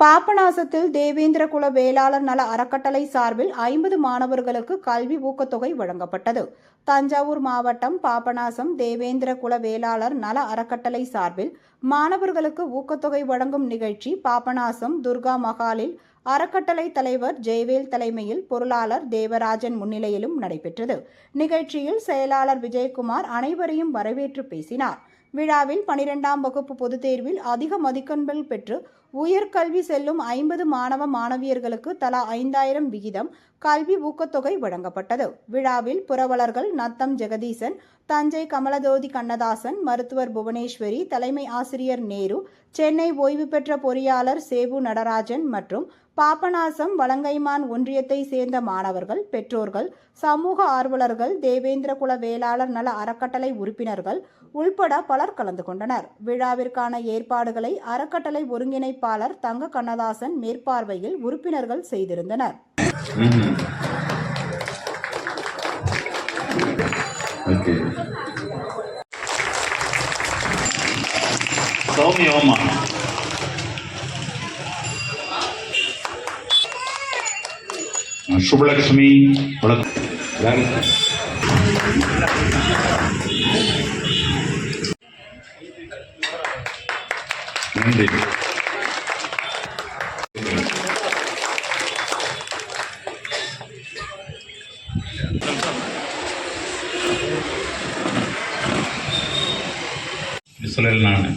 பாபநாசத்தில் தேவேந்திர குல வேளாளர் நல அறக்கட்டளை சார்பில் ஐம்பது மாணவர்களுக்கு கல்வி ஊக்கத்தொகை வழங்கப்பட்டது. தஞ்சாவூர் மாவட்டம் பாபநாசம் தேவேந்திர குல வேளாளர் நல அறக்கட்டளை சார்பில் மாணவர்களுக்கு ஊக்கத்தொகை வழங்கும் நிகழ்ச்சி பாபநாசம் துர்கா மகாலில் அறக்கட்டளை தலைவர் ஜெயவேல் தலைமையில் பொருளாளர் தேவராஜன் முன்னிலையிலும் நடைபெற்றது. நிகழ்ச்சியில் செயலாளர் விஜயகுமார் அனைவரையும் வரவேற்று பேசினார். விழாவில் பனிரெண்டாம் வகுப்பு பொதுத் தேர்வில் அதிக மதிப்பெண்கள் பெற்று உயர்கல்வி செல்லும் ஐம்பது மாணவ மாணவியர்களுக்கு தலா ஐந்தாயிரம் விகிதம் கல்வி ஊக்கத்தொகை வழங்கப்பட்டது. விழாவில் புரவலர்கள் நத்தம் ஜெகதீசன் தஞ்சை கமலஜோதி கண்ணதாசன் மருத்துவர் புவனேஸ்வரி தலைமை ஆசிரியர் நேரு சென்னை ஓய்வு பெற்ற பொறியாளர் சேவு நடராஜன் மற்றும் பாபநாசம் வலங்கைமான் ஒன்றியத்தை சேர்ந்த மாணவர்கள் பெற்றோர்கள் சமூக ஆர்வலர்கள் தேவேந்திர குல வேளாளர் நல அறக்கட்டளை உறுப்பினர்கள் உள்பட பலர் கலந்து கொண்டனர். விழாவிற்கான ஏற்பாடுகளை அறக்கட்டளை ஒருங்கிணைப்பாளர் தங்க கண்ணதாசன் மேற்பார்வையில் உறுப்பினர்கள் செய்திருந்தனர். ஓகே. ശുഭലക്ഷ്മി. നന്ദി മിസലിനാണ്